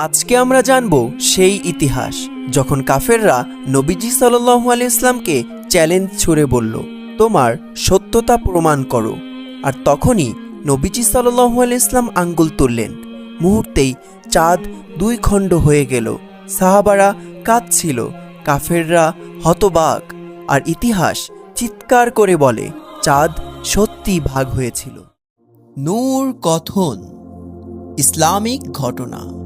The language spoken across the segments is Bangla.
আজকে আমরা জানব সেই ইতিহাস, যখন কাফেররা নবীজি সাল্লাল্লাহু আলাইহি ইসলামকে চ্যালেঞ্জ ছুড়ে বলল, তোমার সত্যতা প্রমাণ করো। আর তখনই নবীজি সাল্লাল্লাহু আলাইহি ইসলাম আঙ্গুল তুললেন। মুহূর্তেই চাঁদ দুই খণ্ড হয়ে গেল। সাহাবারা কাঁদছিল, কাফেররা হতবাক। আর ইতিহাস চিৎকার করে বলে, চাঁদ সত্যি ভাগ হয়েছিল। নূর কথন, ইসলামিক ঘটনা।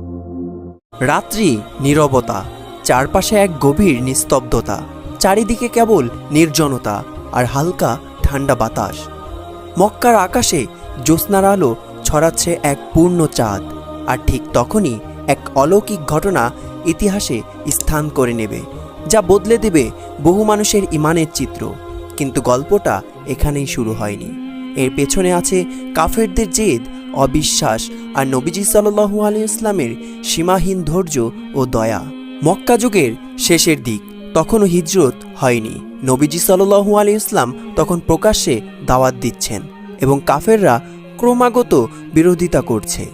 রাত্রি নীরবতা, চারপাশে এক গভীর নিস্তব্ধতা, চারিদিকে কেবল নির্জনতা আর হালকা ঠান্ডা বাতাস। মক্কার আকাশে জ্যোৎস্নার আলো ছড়াচ্ছে এক পূর্ণ চাঁদ আর ঠিক তখনই এক অলৌকিক ঘটনা ইতিহাসে স্থান করে নেবে, যা বদলে দেবে বহু মানুষের ইমানের চিত্র। কিন্তু গল্পটা এখানেই শুরু হয়নি। এর পেছনে আছে কাফেরদের জেদ অবিশ্বাস আর নবীজি সাল্লু আলী ইসলামের সীমাহীন ধৈর্য ও দয়া। মক্কা যুগের শেষের দিক, তখনও হিজরত হয়নি। নবীজি সাল্লু আলী ইসলাম তখন প্রকাশ্যে দাওয়াত দিচ্ছেন এবং কাফেররা ক্রমাগত বিরোধিতা করছে।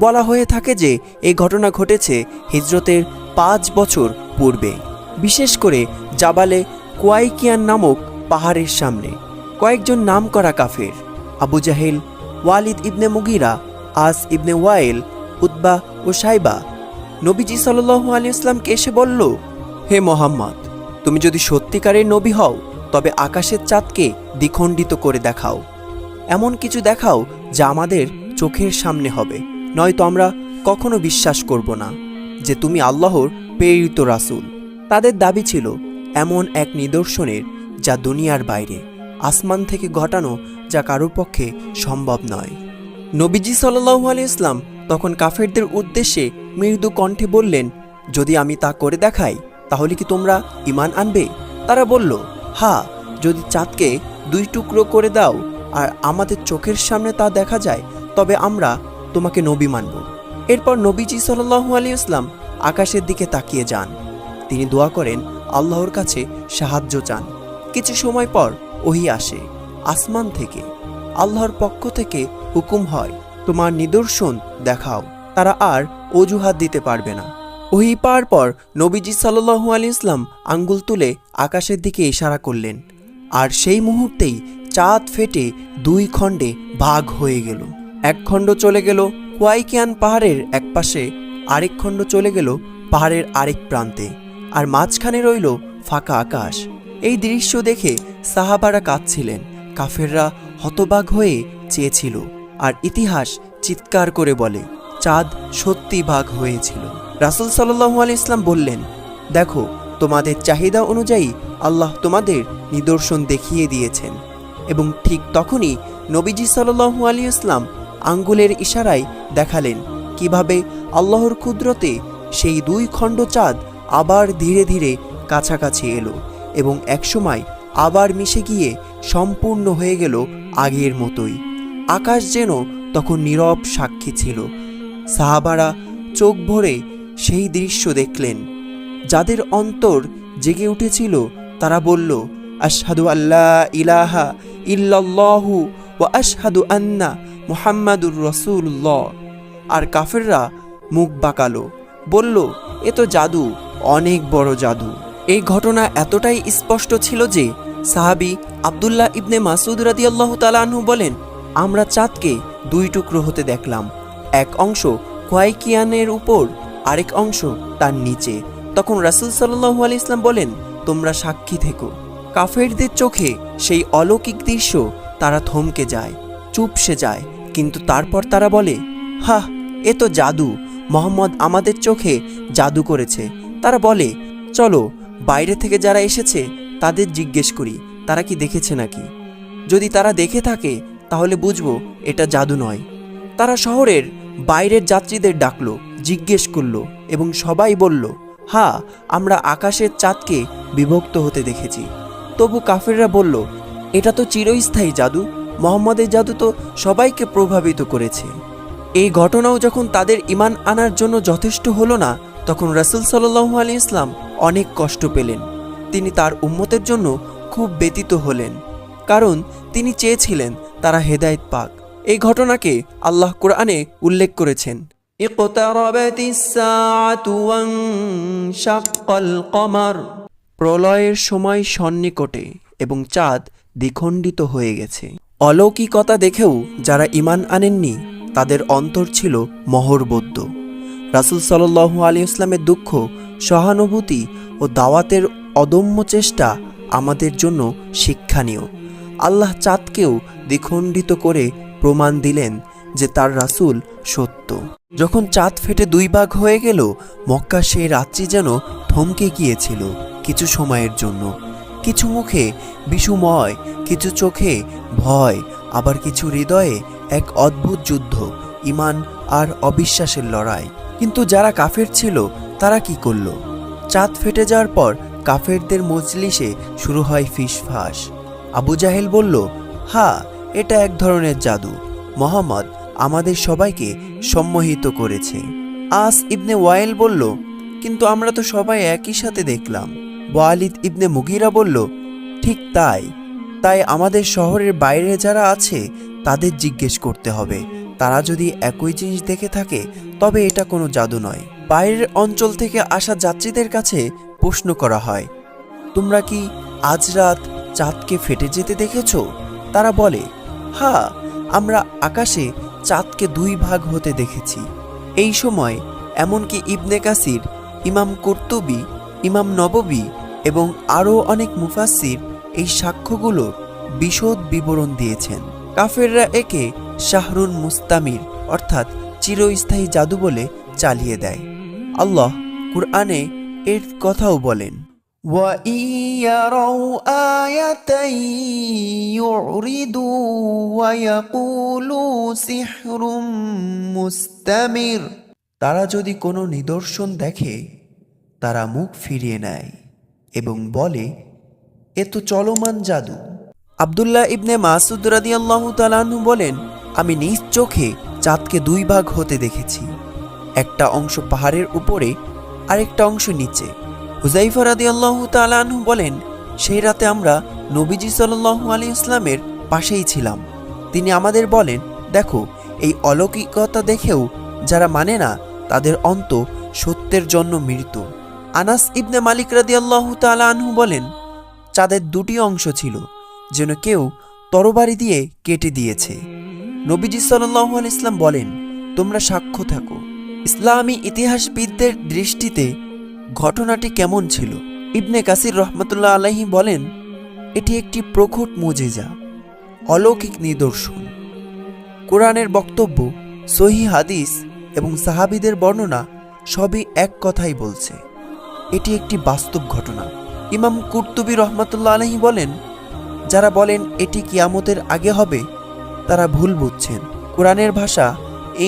বলা হয়ে থাকে যে এই ঘটনা ঘটেছে হিজরতের পাঁচ বছর পূর্বে। বিশেষ করে জাবালে কোয়াইকিয়ান নামক পাহাড়ের সামনে। কয়েকজন নামকরা কাফের, আবু জাহেল ওয়ালিদ ইবনে মুগিরা, আস ইবনে ওয়াইল উদ্বা ও সাইবা। নবীজি সাল্লু আলী ইসলামকে এসে বলল, হে মোহাম্মদ, তুমি যদি সত্যিকারের নবী হও, তবে আকাশের চাঁদকে দ্বিখণ্ডিত করে দেখাও। এমন কিছু দেখাও যা আমাদের চোখের সামনে হবে, নয়তো আমরা কখনো বিশ্বাস করব না যে তুমি আল্লাহর প্রেরিত রাসূল। তাদের দাবি ছিল, এমন এক নিদর্শনের যা দুনিয়ার বাইরে। আসমান থেকে ঘটানো যা কারোর পক্ষে সম্ভব নয়। নবীজি সাল্লাহু আলি ইসলাম তখন কাফেরদের উদ্দেশ্যে মৃদু কণ্ঠে বললেন, যদি আমি তা করে দেখাই, তাহলে কি তোমরা ইমান আনবে? তারা বলল, হা, যদি চাঁদকে দুই টুকরো করে দাও আর আমাদের চোখের সামনে তা দেখা যায়, তবে আমরা তোমাকে নবী মানব। এরপর নবীজি সাল্লাহু আলী ইসলাম আকাশের দিকে তাকিয়ে যান। তিনি দোয়া করেন, আল্লাহর কাছে সাহায্য চান। কিছু সময় পর ওহি আসে, আসমান থেকে। আল্লাহর পক্ষ থেকে হুকুম হয়, তোমার নিদর্শন দেখাও, তারা আর অজুহাত দিতে পারবে না। ওহি পাওয়ার পর নবীজি সাল্লু আলী ইসলাম আঙ্গুল তুলে আকাশের দিকে ইশারা করলেন। আর সেই মুহূর্তেই চাঁদ ফেটে দুই খণ্ডে ভাগ হয়ে গেল। এক খণ্ড চলে গেল কোয়াইকিয়ান পাহাড়ের এক পাশে, আরেক খণ্ড চলে গেল পাহাড়ের আরেক প্রান্তে। আর মাঝখানে রইল ফাঁকা আকাশ। এই দৃশ্য দেখে সাহাবারা কাঁদছিলেন। কাফেররা হতবাক হয়ে চেয়েছিল আর ইতিহাস চিৎকার করে বলে, চাঁদ সত্যি ভাগ হয়েছিল। রাসুল সাল্লাহু আলি ইসলাম বললেন, দেখো, তোমাদের চাহিদা অনুযায়ী আল্লাহ তোমাদের নিদর্শন দেখিয়ে দিয়েছেন। এবং ঠিক তখনই নবীজি সাল্লাহু আলী ইসলাম আঙ্গুলের ইশারায় দেখালেন কীভাবে আল্লাহর ক্ষুদ্রতে সেই দুই খণ্ড চাঁদ আবার ধীরে ধীরে কাছাকাছি এলো। এবং একসময় আবার মিশে গিয়ে সম্পূর্ণ হয়ে গেল আগের মতোই। আকাশ যেন তখন নীরব সাক্ষী ছিল। সাহাবারা চোখ ভরে সেই দৃশ্য দেখলেন। যাদের অন্তর জেগে উঠেছিল, তারা বলল, আশহাদু আল্লাহ ইলাহা ইল্লাল্লাহু ও আশহাদু আন্না মুহাম্মাদুর রসুল্লাহ আর কাফেররা মুখ বাঁকালো, বলল, এ তো জাদু, অনেক বড় জাদু। এই ঘটনা এতটাই স্পষ্ট ছিল যে সাহাবি আবদুল্লাহ ইবনে মাসুদ রাদি আল্লাহ তালাহু বলেন, আমরা চাঁদকে দুই টুকরো হতে দেখলাম। এক অংশ কোয়াইকিয়ানের উপর, আরেক অংশ তার নিচে। তখন রাসুল সাল্লু আলি ইসলাম বলেন, তোমরা সাক্ষী থেকো। কাফেরদের চোখে সেই অলৌকিক দৃশ্য, তারা থমকে যায়, চুপসে যায়। কিন্তু তারপর তারা বলে, হাহ, এ তো জাদু। মোহাম্মদ আমাদের চোখে জাদু করেছে। তারা বলে, চলো বাইরে থেকে যারা এসেছে, তাদের জিজ্ঞেস করি, তারা কি দেখেছে নাকি? যদি তারা দেখে থাকে, তাহলে বুঝব এটা জাদু নয়। তারা শহরের বাইরের যাত্রীদের ডাকলো, জিজ্ঞেস করল এবং সবাই বলল হ্যাঁ আমরা আকাশের চাঁদকে বিভক্ত হতে দেখেছি। তবু কাফেররা বলল, এটা তো চিরস্থায়ী জাদু। মোহাম্মদের জাদু তো সবাইকে প্রভাবিত করেছে। এই ঘটনাও যখন তাদের ইমান আনার জন্য যথেষ্ট হলো না, তখন রাসুল সাল্লু আলী ইসলাম অনেক কষ্ট পেলেন। তিনি তার উম্মতের জন্য খুব ব্যতীত হলেন। কারণ তিনি চেয়েছিলেন তারা হেদায়ত পাক। এই ঘটনাকে আল্লাহ কোরআনে উল্লেখ করেছেন। প্রলয়ের সময় সন্নিকটে এবং চাঁদ দ্বিখণ্ডিত হয়ে গেছে। অলৌকিকতা দেখেও যারা ইমান আনেননি তাদের অন্তর ছিল মহরবদ্ধ। রাসুল সাল্লু আলী ইসলামের দুঃখ সহানুভূতি ও দাওয়াতের অদম্য চেষ্টা আমাদের জন্য শিক্ষণীয় আল্লাহ চাঁদকেও দ্বিখণ্ডিত করে প্রমাণ দিলেন যে তার রাসূল সত্য। যখন চাঁদ ফেটে দুই ভাগ হয়ে গেল মক্কা সেই রাত্রি যেন থমকে গিয়েছিল কিছু সময়ের জন্য। কিছু মুখে বিষুময়, কিছু চোখে ভয়, আবার কিছু হৃদয়ে এক অদ্ভুত যুদ্ধ, ইমান আর অবিশ্বাসের লড়াই। কিন্তু যারা কাফের ছিল তারা কি করল? চাঁদ ফেটে যাওয়ার পর কাফেরদের মজলিসে শুরু হয় ফিসফাস। আবু জাহেল বলল, হা, এটা এক ধরনের জাদু। মোহাম্মদ আমাদের সবাইকে সম্মোহিত করেছে। আস ইবনে ওয়াইল বলল, কিন্তু আমরা তো সবাই একই সাথে দেখলাম। ওয়ালিদ ইবনে মুগিরা বলল, ঠিক তাই। তাই আমাদের শহরের বাইরে যারা আছে, তাদের জিজ্ঞেস করতে হবে। তারা যদি একই জিনিস দেখে থাকে, তবে এটা কোনো জাদু নয়। বাইরের অঞ্চল থেকে আসা যাত্রীদের কাছে প্রশ্ন করা হয়, তোমরা কি আজ রাত চাঁদকে ফেটে যেতে দেখেছ? তারা বলে হ্যাঁ আমরা আকাশে চাঁদকে দুই ভাগ হতে দেখেছি। এই সময় এমনকি ইবনে কাসির, ইমাম কর্তুবি, ইমাম নববী এবং আরও অনেক মুফাসির এই সাক্ষ্যগুলোর বিশদ বিবরণ দিয়েছেন। কাফেররা একে শাহরুন মুস্তামির অর্থাৎ চিরস্থায়ী জাদু বলে চালিয়ে দেয়। আল্লাহ কুরআনে এর কথাও বলেন وَإِن يَرَوْا آيَةً يُعْرِضُوا وَيَقُولُوا سِحْرٌ مُسْتَمِرٌ তারা যদি কোনো নিদর্শন দেখে তারা মুখ ফিরিয়ে নেয় এবং বলে এ তো চলমান জাদু আবদুল্লাহ ইবনে মাসুদ রাদিয়াল্লাহু তাআলাহু বলেন আমি নিজ চোখে চাঁদকে দুই ভাগ হতে দেখেছি একটা অংশ পাহাড়ের উপরে, আরেকটা অংশ নিচে। হুজাইফা রাদিয়াল্লাহু তাআলাহু বলেন, সেই রাতে আমরা নবীজি সাল্লাল্লাহু আলাইহি ইসলামের পাশেই ছিলাম। তিনি আমাদের বলেন, দেখো, এই অলৌকিকতা দেখেও যারা মানে না, তাদের অন্ত সত্যের জন্য মৃত্যু আনাস ইবনে মালিক রাদিয়াল্লাহু তাআলা আনহু বলেন, চাঁদের দুটি অংশ ছিল, যেন কেউ তরবারি দিয়ে কেটে দিয়েছে। নবীজি সাল্লাল্লাহু আলাইহি ইসলাম বলেন, তোমরা সাক্ষ্য থাকো। ইসলামী ইতিহাসবিদদের দৃষ্টিতে ঘটনাটি কেমন ছিল? ইবনে কাসির রহমতুল্লাহ আলাহি বলেন, এটি একটি প্রখট মুজেজা, অলৌকিক নিদর্শন। কোরআনের বক্তব্য সহি হাদিস এবং সাহাবিদের বর্ণনা সবই এক কথাই বলছে। এটি একটি বাস্তব ঘটনা। ইমাম কুর্তুবী রহমতুল্লাহ আলহি বলেন, যারা বলেন এটি কিয়ামতের আগে হবে, তারা ভুল বুঝছেন। কোরআনের ভাষা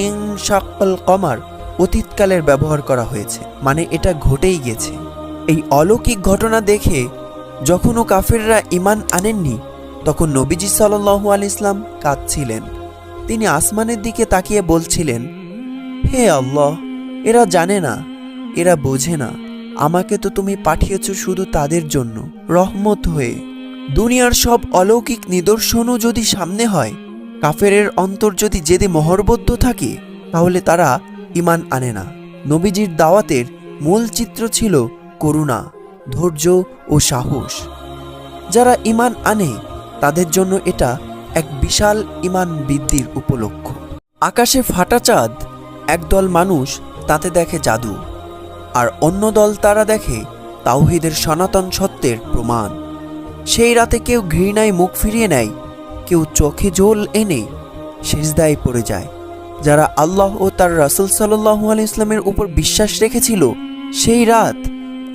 ইং শাকল কমার অতীতকালের ব্যবহার করা হয়েছে মানে এটা ঘটেই গেছে। এই অলৌকিক ঘটনা দেখে যখনও কাফেররা ইমান আনেননি, তখন নবীজি সাল্লু আল ইসলাম কাঁদছিলেন। তিনি আসমানের দিকে তাকিয়ে বলছিলেন, হে আল্লাহ, এরা জানে না, এরা বোঝে না। আমাকে তো তুমি পাঠিয়েছ শুধু তাদের জন্য, রহমত হয়ে। দুনিয়ার সব অলৌকিক নিদর্শনও যদি সামনে হয়, কাফেরের অন্তর যদি জেদে মহরবদ্ধ থাকে, তাহলে তারা ইমান আনে না। নবীজির দাওয়াতের মূল চিত্র ছিল করুণা, ধৈর্য ও সাহস। যারা ইমান আনে, তাদের জন্য এটা এক বিশাল ইমান বৃদ্ধির উপলক্ষ। আকাশে ফাটা চাঁদ, একদল মানুষ তাতে দেখে জাদু, আর অন্য দল তারা দেখে তাওহিদের সনাতন সত্যের প্রমাণ। সেই রাতে কেউ ঘৃণায় মুখ ফিরিয়ে নেয়, কেউ চোখে জল এনে সেজদায় পড়ে যায়। যারা আল্লাহ ও তার রাসুল সাল্লাহ ইসলামের উপর বিশ্বাস রেখেছিল, সেই রাত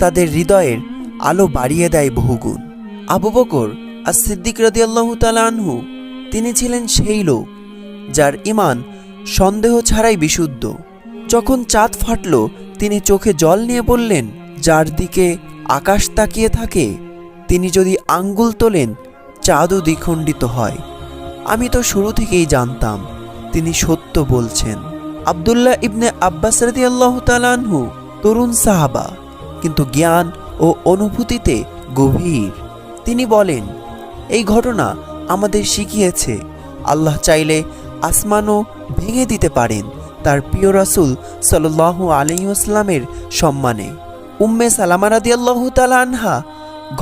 তাদের হৃদয়ের আলো বাড়িয়ে দেয় বহুগুণ। আবু বকর আর সিদ্দিক রদি আল্লাহ আনহু, তিনি ছিলেন সেই লোক যার ইমান সন্দেহ ছাড়াই বিশুদ্ধ। যখন চাঁদ ফাটল, তিনি চোখে জল নিয়ে বললেন, যার দিকে আকাশ তাকিয়ে থাকে, তিনি যদি আঙ্গুল তোলেন, চাঁদও দ্বিখণ্ডিত হয়। আমি তো শুরু থেকেই জানতাম তিনি সত্য বলছেন। আবদুল্লাহ ইবনে আব্বাস রাদি আল্লাহ তরুণ সাহাবা, কিন্তু জ্ঞান ও অনুভূতিতে গভীর। তিনি বলেন, এই ঘটনা আমাদের শিখিয়েছে, আল্লাহ চাইলে আসমানও ভেঙে দিতে পারেন তার প্রিয় রাসুল সাল্লাহ আলাইহি ওয়াসাল্লামের সম্মানে। উম্মে সালামা রাদিয়াল্লাহু তাআলা আনহা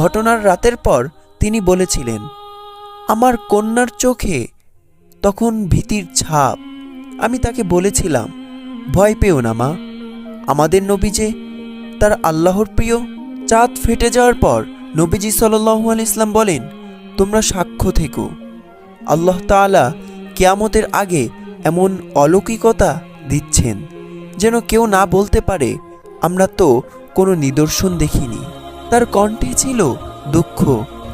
ঘটনার রাতের পর তিনি বলেছিলেন, আমার কন্যার চোখে তখন ভীতির ছাপ। আমি তাকে বলেছিলাম, ভয় পেও না মা। আমাদের নবী যে তার আল্লাহর প্রিয়, চাঁদ ফেটে যাওয়ার পর নবীজি সাল্লাল্লাহু আলাইহি ইসলাম বলেন, তোমরা সাক্ষ্য থেকো। আল্লাহ তাআলা কেয়ামতের আগে এমন অলৌকিকতা দিচ্ছেন, যেন কেউ না বলতে পারে, আমরা তো কোনো নিদর্শন দেখিনি। তার কণ্ঠে ছিল দুঃখ,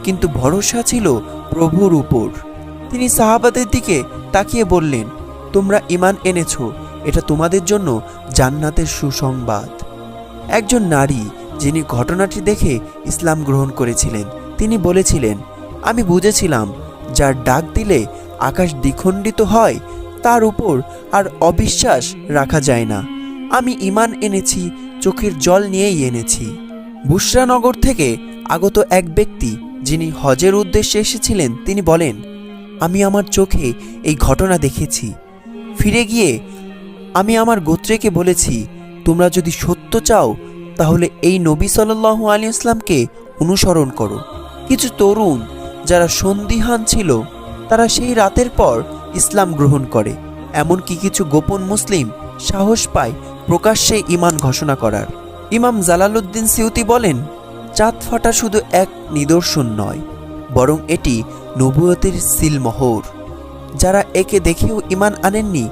কিন্তু ভরসা ছিল প্রভুর উপর। তিনি সাহাবাদের দিকে তাকিয়ে বললেন, তোমরা ইমান এনেছো, এটা তোমাদের জন্য জান্নাতের সুসংবাদ। একজন নারী যিনি ঘটনাটি দেখে ইসলাম গ্রহণ করেছিলেন, তিনি বলেছিলেন, আমি বুঝেছিলাম, যার ডাক দিলে আকাশ দ্বিখণ্ডিত হয়, তার উপর আর অবিশ্বাস রাখা যায় না। আমি ইমান এনেছি, চোখের জল নিয়েই এনেছি। বুশরানগর থেকে আগত এক ব্যক্তি যিনি হজের উদ্দেশ্যে এসেছিলেন, তিনি বলেন আমি আমার চোখে এই ঘটনা দেখেছি। ফিরে গিয়ে আমি আমার গোত্রেকে বলেছি, তোমরা যদি সত্য চাও, তাহলে এই নবী সাল্লাল্লাহু আলী ইসলামকে অনুসরণ করো। কিছু তরুণ যারা সন্দিহান ছিল, তারা সেই রাতের পর ইসলাম গ্রহণ করে। এমনকি কিছু গোপন মুসলিম সাহস পায় প্রকাশ্যে ইমান ঘোষণা করার। ইমাম জালালউদ্দিন সিউতি বলেন, চাঁদ ফাটা শুধু এক নিদর্শন নয়, বরং এটি নবুয়তের সিলমোহর। যারা একে দেখেও ইমান আনেননি,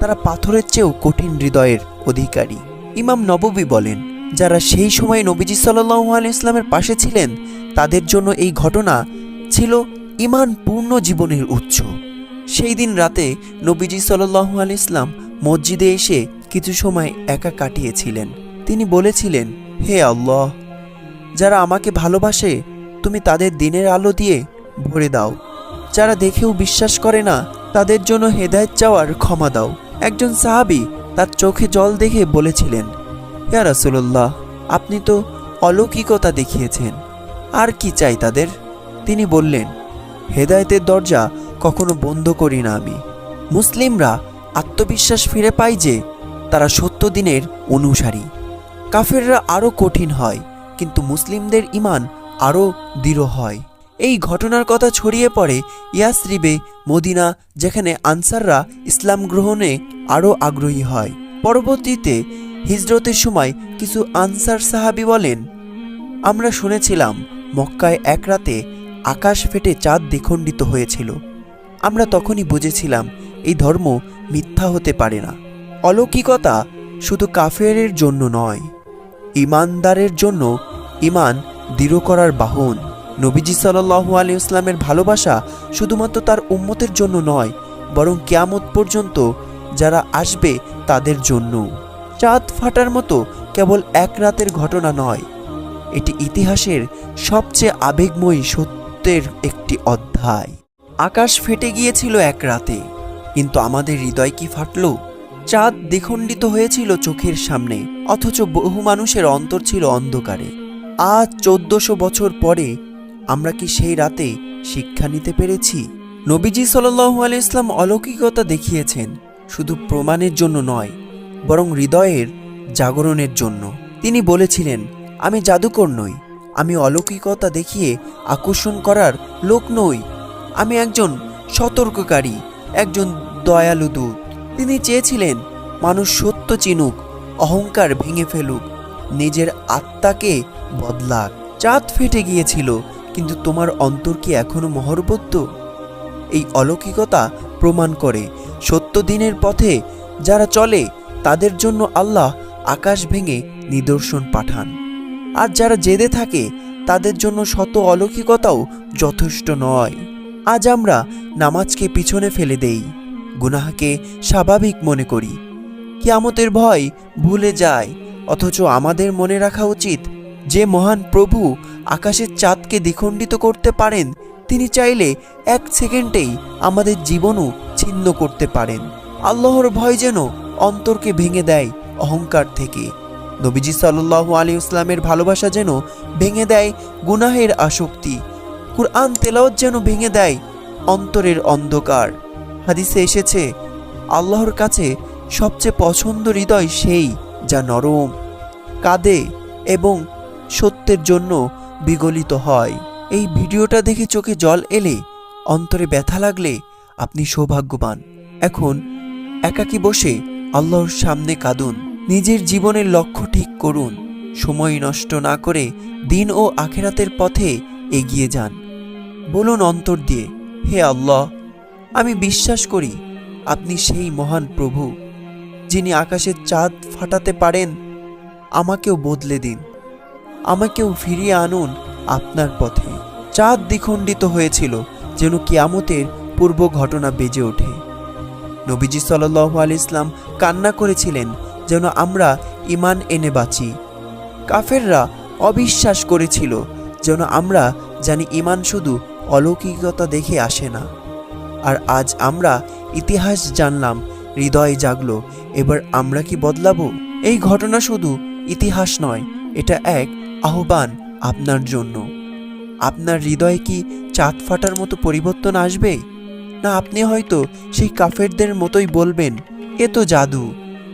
তারা পাথরের চেয়েও কঠিন হৃদয়ের অধিকারী। ইমাম নববী বলেন, যারা সেই সময় নবীজি সাল্লাল্লাহু আলাইহি ইসলামের পাশে ছিলেন, তাদের জন্য এই ঘটনা ছিল ইমান পূর্ণ জীবনের উৎস। সেই দিন রাতে নবীজি সাল্লাল্লাহু আলাইহি ইসলাম মসজিদে এসে কিছু সময় একা কাটিয়েছিলেন। তিনি বলেছিলেন, হে আল্লাহ, যারা আমাকে ভালোবাসে, তুমি তাদের দিনের আলো দিয়ে ভরে দাও। যারা দেখেও বিশ্বাস করে না, তাদের জন্য হেদায়েত চাওয়ার ক্ষমা দাও। একজন সাহাবি তার চোখে জল দেখে বলেছিলেন, ইয়া রাসূলুল্লাহ, আপনি তো অলৌকিকতা দেখিয়েছেন, আর কি চাই তাদের? তিনি বললেন, হেদায়েতের দরজা কখনো বন্ধ করি না আমি। মুসলিমরা আত্মবিশ্বাস ফিরে পায় যে, তারা সত্য দিনের অনুসারী। কাফেররা আরও কঠিন হয়, কিন্তু মুসলিমদের ইমান আরও দৃঢ় হয়। এই ঘটনার কথা ছড়িয়ে পড়ে ইয়াসরিবে মদিনা, যেখানে আনসাররা ইসলাম গ্রহণে আরও আগ্রহী হয়। পরবর্তীতে হিজরতের সময় কিছু আনসার সাহাবি বলেন, আমরা শুনেছিলাম, মক্কায় এক রাতে আকাশ ফেটে চাঁদ দ্বিখণ্ডিত হয়েছিল। আমরা তখনই বুঝেছিলাম, এই ধর্ম মিথ্যা হতে পারে না। অলৌকিকতা শুধু কাফেরের জন্য নয়, ইমানদারের জন্য ইমান দৃঢ় করার বাহন। নবীজি সাল্লাহু আলী ইসলামের ভালোবাসা শুধুমাত্র তার উম্মতের জন্য নয়, বরং কেয়ামত পর্যন্ত যারা আসবে তাদের জন্য। চাঁদ ফাটার মতো কেবল এক রাতের ঘটনা নয়, এটি ইতিহাসের সবচেয়ে আবেগময়ী সত্যের একটি অধ্যায়। আকাশ ফেটে গিয়েছিল এক রাতে, কিন্তু আমাদের হৃদয় কি ফাটল? চাঁদ দ্বিখণ্ডিত হয়েছিল চোখের সামনে, অথচ বহু মানুষের অন্তর ছিল অন্ধকারে। আজ চোদ্দশো বছর পরে আমরা কি সেই রাতে শিক্ষা নিতে পেরেছি? নবীজি সাল্লাহু আলি ইসলাম অলৌকিকতা দেখিয়েছেন, শুধু প্রমাণের জন্য নয়, বরং হৃদয়ের জাগরণের জন্য। তিনি বলেছিলেন, আমি জাদুকর নই, আমি অলৌকিকতা দেখিয়ে আকর্ষণ করার লোক নই। আমি একজন সতর্ককারী, একজন দয়ালু দূত। তিনি চেয়েছিলেন, মানুষ সত্য চিনুক, অহংকার ভেঙে ফেলুক, নিজের আত্মাকে বদলাক। চাঁদ ফেটে গিয়েছিল কিন্তু তোমার অন্তর কি এখনও মহরবদ্ধ? এই অলৌকিকতা প্রমাণ করে সত্য দিনের পথে যারা চলে, তাদের জন্য আল্লাহ আকাশ ভেঙে নিদর্শন পাঠান। আর যারা জেদে থাকে, তাদের জন্য শত অলৌকিকতাও যথেষ্ট নয়। আজ আমরা নামাজকে পিছনে ফেলে দেই, গুনাহকে স্বাভাবিক মনে করি। কিয়ামতের ভয় ভুলে যায়, অথচ আমাদের মনে রাখা উচিত যে মহান প্রভু আকাশের চাঁদকে দ্বিখণ্ডিত করতে পারেন, তিনি চাইলে এক সেকেন্ডেই আমাদের জীবনও ছিন্ন করতে পারেন। আল্লাহর ভয় যেন অন্তরকে ভেঙে দেয় অহংকার থেকে। নবীজি সাল্লু আলী ইসলামের ভালোবাসা যেন ভেঙে দেয় গুনাহের আসক্তি। কুরআন তেলাওয়াত যেন ভেঙে দেয় অন্তরের অন্ধকার। হাদিসে এসেছে, আল্লাহর কাছে সবচেয়ে পছন্দ হৃদয় সেই যা নরম, কাঁদে এবং সত্যের জন্য বিগলিত হয়। এই ভিডিওটা দেখে চোখে জল এলে, অন্তরে ব্যথা লাগলে আপনি সৌভাগ্যবান। এখন একাকী বসে আল্লাহর সামনে কাঁদুন। নিজের জীবনের লক্ষ্য ঠিক করুন। সময় নষ্ট না করে দিন ও আখেরাতের পথে এগিয়ে যান। বলুন অন্তর দিয়ে, হে আল্লাহ, আমি বিশ্বাস করি আপনি সেই মহান প্রভু, যিনি আকাশের চাঁদ ফাটাতে পারেন, আমাকেও বদলে দিন। আমাকেও ফিরিয়ে আনুন আপনার পথে। চাঁদ দ্বিখণ্ডিত হয়েছিল যেন কিয়ামতের পূর্ব ঘটনা বেজে ওঠে। নবীজি সাল্লাহ আলি ইসলাম কান্না করেছিলেন যেন আমরা ইমান এনে বাঁচি। কাফেররা অবিশ্বাস করেছিল যেন আমরা জানি ইমান শুধু অলৌকিকতা দেখে আসে না। আর আজ আমরা ইতিহাস জানলাম, হৃদয় জাগলো, এবার আমরা কি বদলাবো? এই ঘটনা শুধু ইতিহাস নয়, এটা এক আহ্বান আপনার জন্য। আপনার হৃদয়ে কি চাঁদ ফাটার মতো পরিবর্তন আসবে? না, আপনি হয়তো সেই কাফেরদের মতোই বলবেন, এ তো জাদু।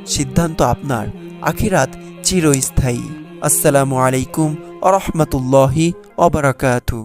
সিদ্ধান্ত আপনার, আখিরাত চিরস্থায়ী। আসসালামু আলাইকুম আ রহমতুল্লাহি অবরাকাতু